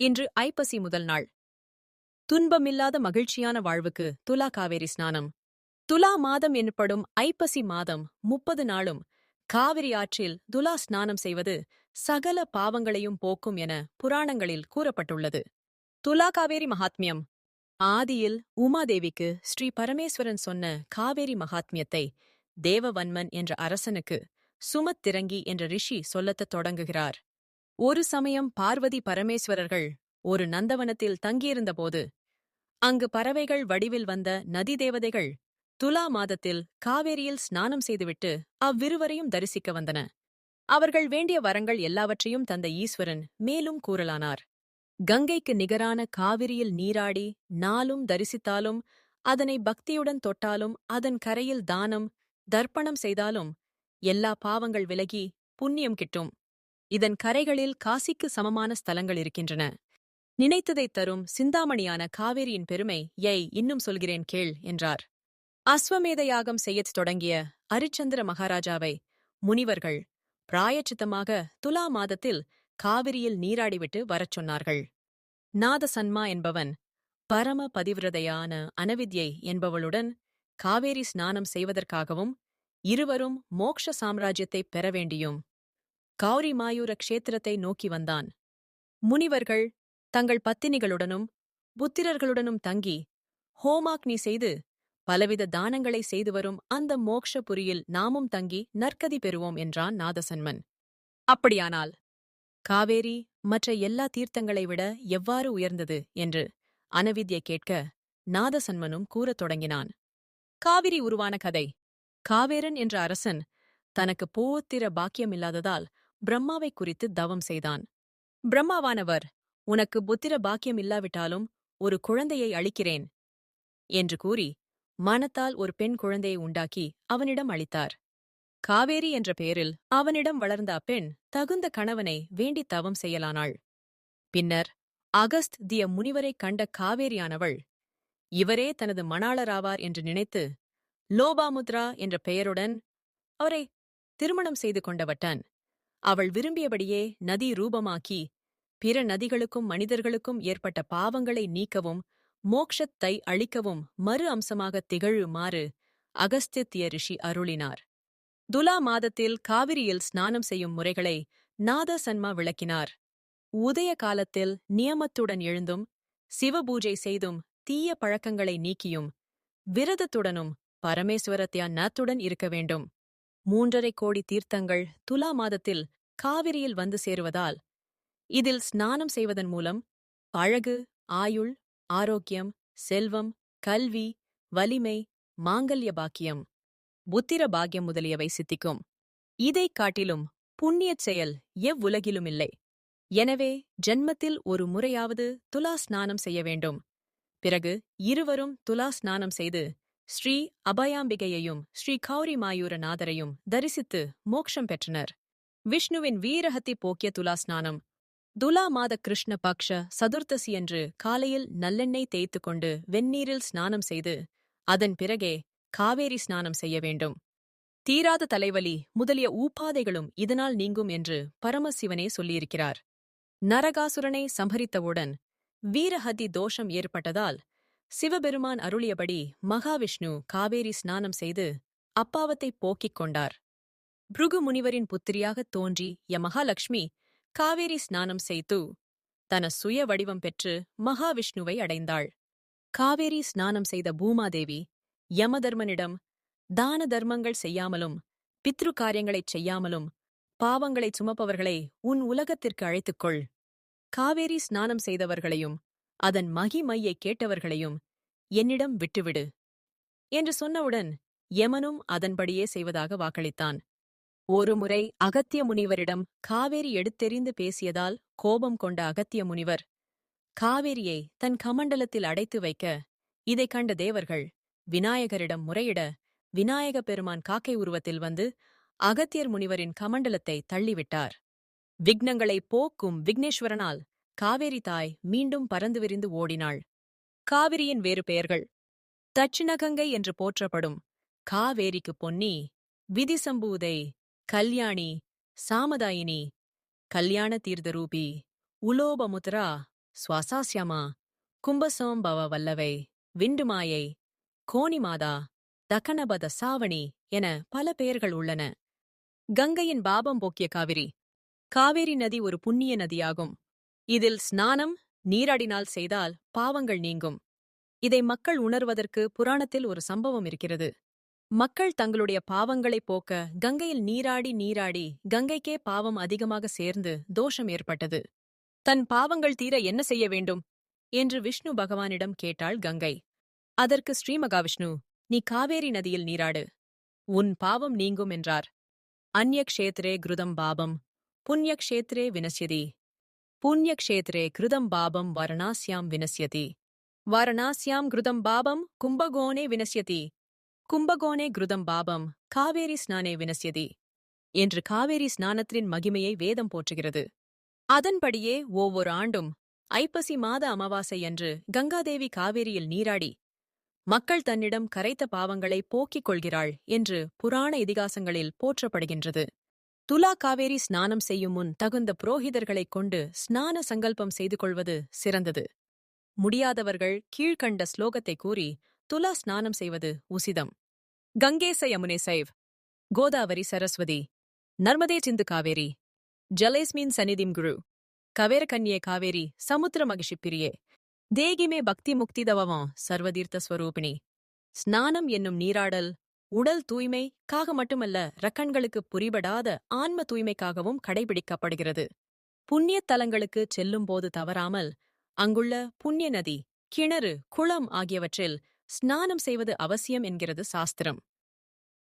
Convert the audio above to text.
இன்று ஐப்பசி முதல் நாள். துன்பமில்லாத மகிழ்ச்சியான வாழ்வுக்கு துலா காவேரி ஸ்நானம். துலா மாதம் எனப்படும் ஐப்பசி மாதம் முப்பது நாளும் காவிரி ஆற்றில் துலா ஸ்நானம் செய்வது சகல பாவங்களையும் போக்கும் என புராணங்களில் கூறப்பட்டுள்ளது. துலா காவேரி மகாத்மியம். ஆதியில் உமாதேவிக்கு ஸ்ரீ பரமேஸ்வரன் சொன்ன காவேரி மகாத்மியத்தை தேவவன்மன் என்ற அரசனுக்கு சுமத்திரங்கி என்ற ரிஷி சொல்லத் தொடங்குகிறார். ஒரு சமயம் பார்வதி பரமேஸ்வரர்கள் ஒரு நந்தவனத்தில் தங்கியிருந்தபோது அங்கு பறவைகள் வடிவில் வந்த நதி தேவதைகள் துலா மாதத்தில் காவேரியில் ஸ்நானம் செய்துவிட்டு அவ்விருவரையும் தரிசிக்க வந்தன. அவர்கள் வேண்டிய வரங்கள் எல்லாவற்றையும் தந்த ஈஸ்வரன் மேலும் கூறலானார். கங்கைக்கு நிகரான காவிரியில் நீராடி நாளும் தரிசித்தாலும் அதனை பக்தியுடன் தொட்டாலும் அதன் கரையில் தானம் தர்ப்பணம் செய்தாலும் எல்லா பாவங்கள் விலகி புண்ணியம் கிட்டும். இதன் கரைகளில் காசிக்கு சமமான ஸ்தலங்கள் இருக்கின்றன. நினைத்ததைத் தரும் சிந்தாமணியான காவேரியின் பெருமை யை இன்னும் சொல்கிறேன் கேள் என்றார். அஸ்வமேத யாகம் செய்யத் தொடங்கிய அரிச்சந்திர மகாராஜாவை முனிவர்கள் பிராயச்சித்தமாக துலா மாதத்தில் காவிரியில் நீராடிவிட்டு வரச் சொன்னார்கள். நாதசன்மா என்பவன் பரம பதிவிரதையான அனவித்யை என்பவளுடன் காவேரி ஸ்நானம் செய்வதற்காகவும் இருவரும் மோக்ஷ சாம்ராஜ்யத்தைப் பெற வேண்டியும் கௌரி மாயூர க்ஷேத்திரத்தை நோக்கி வந்தான். முனிவர்கள் தங்கள் பத்தினிகளுடனும் புத்திரர்களுடனும் தங்கி ஹோமாக்னி செய்து பலவித தானங்களை செய்து வரும் அந்த மோக்ஷபுரியில் நாமும் தங்கி நற்கதி பெறுவோம் என்றான் நாதசன்மன். அப்படியானால் காவேரி மற்ற எல்லா தீர்த்தங்களை விட எவ்வாறு உயர்ந்தது? என்று அனவித்யை கேட்க நாதசன்மனும் கூறத் தொடங்கினான். காவிரி உருவான கதை. காவேரன் என்ற அரசன் தனக்கு போத்திர பாக்கியமில்லாததால் பிரம்மாவை குறித்து தவம் செய்தான். பிரம்மாவானவர் உனக்கு புத்திர பாக்கியம் இல்லாவிட்டாலும் ஒரு குழந்தையை அளிக்கிறேன் என்று கூறி மனத்தால் ஒரு பெண் குழந்தையை உண்டாக்கி அவனிடம் அளித்தார். காவேரி என்ற பெயரில் அவனிடம் வளர்ந்த அப்பெண் தகுந்த கணவனை வேண்டி தவம் செய்யலானாள். பின்னர் அகஸ்த் திய முனிவரைக் கண்ட காவேரியானவள் இவரே தனது மணாளராவார் என்று நினைத்து லோபாமுத்ரா என்ற பெயருடன் அவரை திருமணம் செய்து கொண்டவட்டான் அவள் விரும்பியபடியே நதி ரூபமாக்கி பிற நதிகளுக்கும் மனிதர்களுக்கும் ஏற்பட்ட பாவங்களை நீக்கவும் மோக்ஷத்தை அளிக்கவும் மறு அம்சமாகத் திகழுமாறு அகஸ்தித்ய ரிஷி அருளினார். துலா மாதத்தில் காவிரியில் ஸ்நானம் செய்யும் முறைகளை நாதசன்மா விளக்கினார். உதய காலத்தில் நியமத்துடன் எழுந்தும் சிவபூஜை செய்தும் தீய பழக்கங்களை நீக்கியும் விரதத்துடனும் பரமேஸ்வர தியானத்துடன் இருக்க வேண்டும். மூன்றரை கோடி தீர்த்தங்கள் துலா மாதத்தில் காவிரியில் வந்து சேருவதால் இதில் ஸ்நானம் செய்வதன் மூலம் அழகு ஆயுள் ஆரோக்கியம் செல்வம் கல்வி வலிமை மாங்கல்ய பாக்கியம் புத்திர பாக்கியம் முதலியவை சித்திக்கும். இதைக் காட்டிலும் புண்ணியச் செயல் எவ்வுலகிலும் இல்லை எனவே ஜென்மத்தில் ஒரு முறையாவது துலா ஸ்நானம் செய்ய வேண்டும். பிறகு இருவரும் துலா ஸ்நானம் செய்து ஸ்ரீ அபயாம்பிகையையும் ஸ்ரீ கௌரி மாயூர நாதரையும் தரிசித்து மோக்ஷம் பெற்றனர். விஷ்ணுவின் வீரஹத்தி போக்கிய துலா ஸ்நானம். துலா மாத கிருஷ்ண பக்ஷ சதுர்த்தசி என்று காலையில் நல்லெண்ணெய் தேய்த்து கொண்டு வெந்நீரில் ஸ்நானம் செய்து அதன் பிறகே காவேரி ஸ்நானம் செய்ய வேண்டும். தீராத தலைவலி முதலிய ஊப்பாதைகளும் இதனால் நீங்கும் என்று பரமசிவனே சொல்லியிருக்கிறார். நரகாசுரனை சம்பரித்தவுடன் வீரஹதி தோஷம் ஏற்பட்டதால் சிவபெருமான் அருளியபடி மகாவிஷ்ணு காவேரி ஸ்நானம் செய்து அப்பாவத்தைப் போக்கிக் கொண்டார். பிருகு முனிவரின் புத்திரியாகத் தோன்றி ய மகாலட்சுமி காவேரி ஸ்நானம் செய்து தன சுய வடிவம் பெற்று மகாவிஷ்ணுவை அடைந்தாள். காவேரி ஸ்நானம் செய்த பூமாதேவி யமதர்மனிடம் தான தர்மங்கள் செய்யாமலும் பித்ரு காரியங்களைச் செய்யாமலும் பாவங்களைச் சுமப்பவர்களை உன் உலகத்திற்கு அழைத்துக்கொள் காவேரி ஸ்நானம் செய்தவர்களையும் அதன் மகிமையை கேட்டவர்களையும் என்னிடம் விட்டுவிடு. என்று சொன்னவுடன் யமனும் அதன்படியே செய்வதாக வாக்களித்தான். ஒருமுறை அகத்திய முனிவரிடம் காவேரி எடுத்தெறிந்து பேசியதால் கோபம் கொண்ட அகத்திய முனிவர் காவேரியை தன் கமண்டலத்தில் அடைத்து வைக்க இதைக் கண்ட தேவர்கள் விநாயகரிடம் முறையிட விநாயக பெருமான் காக்கை உருவத்தில் வந்து அகத்தியர் முனிவரின் கமண்டலத்தை தள்ளிவிட்டார். விக்னங்களை போக்கும் விக்னேஸ்வரனால் காவேரி தாய் மீண்டும் பறந்து விரிந்து ஓடினாள். காவிரியின் வேறு பெயர்கள். தட்சிணகங்கை என்று போற்றப்படும் காவேரிக்கு பொன்னி விதிசம்பூதை கல்யாணி சாமதாயினி கல்யாண தீர்த்தரூபி உலோபமுத்ரா சுவாசாஸ்யமா கும்பசோம்பவ வல்லவை விண்டுமாயை கோணிமாதா தகனபத சாவணி என பல பெயர்கள் உள்ளன. கங்கையின் பாபம் போக்கிய காவிரி. காவேரி நதி ஒரு புண்ணிய நதியாகும். இதில் ஸ்நானம் நீராடினால் செய்தால் பாவங்கள் நீங்கும். இதை மக்கள் உணர்வதற்கு புராணத்தில் ஒரு சம்பவம் இருக்கிறது. மக்கள் தங்களுடைய பாவங்களைப் போக்க கங்கையில் நீராடி நீராடி கங்கைக்கே பாவம் அதிகமாக சேர்ந்து தோஷம் ஏற்பட்டது. தன் பாவங்கள் தீர என்ன செய்ய வேண்டும்? என்று விஷ்ணு பகவானிடம் கேட்டாள் கங்கை. அதற்கு ஸ்ரீமகாவிஷ்ணு நீ காவேரி நதியில் நீராடு. உன் பாவம் நீங்கும் என்றார். அந்யக்ஷேத்ரே குருதம் பாபம் புண்ணியக்ஷேத்ரே வினசியதி புண்ணியக்ஷேத்ரே கிருதம் பாபம் வாரணாஸ்யாம் வினசியதி வாரணாஸ்யாம் கிருதம் பாபம் கும்பகோணே வினசியதி கும்பகோணே கிருதம் பாபம் காவேரி ஸ்நானே வினசியதி என்று காவேரி ஸ்நானத்தின் மகிமையை வேதம் போற்றுகிறது. அதன்படியே ஒவ்வொரு ஆண்டும் ஐப்பசி மாத அமாவாசை அன்று கங்காதேவி காவேரியில் நீராடி மக்கள் தன்னிடம் கரைத்த பாவங்களை போக்கிக் கொள்கிறாள் என்று புராண இதிகாசங்களில் போற்றப்படுகின்றது. துலா காவேரி ஸ்நானம் செய்யும் முன் தகுந்த புரோகிதர்களைக் கொண்டு ஸ்நான சங்கல்பம் செய்து கொள்வது சிறந்தது. முடியாதவர்கள் கீழ்க்கண்ட ஸ்லோகத்தை கூறி துலா ஸ்நானம் செய்வது உசிதம். கங்கேச யமுனே சைவ். கோதாவரி சரஸ்வதி. நர்மதே சிந்து காவேரி. ஜலேஸ்மின் சனிதிம் குரு. கவேர கன்யே காவேரி சமுத்திர மகிஷிப்பிரியே தேகிமே பக்தி முக்திதவவாம் சர்வதீர்த்த ஸ்வரூபிணி. ஸ்நானம் என்னும் நீராடல் உடல் தூய்மைக்காக மட்டுமல்ல ரக்கண்களுக்கு புரிபடாத ஆன்ம தூய்மைக்காகவும் கடைபிடிக்கப்படுகிறது. புண்ணியத் தலங்களுக்கு செல்லும்போது தவறாமல் அங்குள்ள புண்ணிய நதி கிணறு குளம் ஆகியவற்றில் ஸ்நானம் செய்வது அவசியம் என்கிறது சாஸ்திரம்.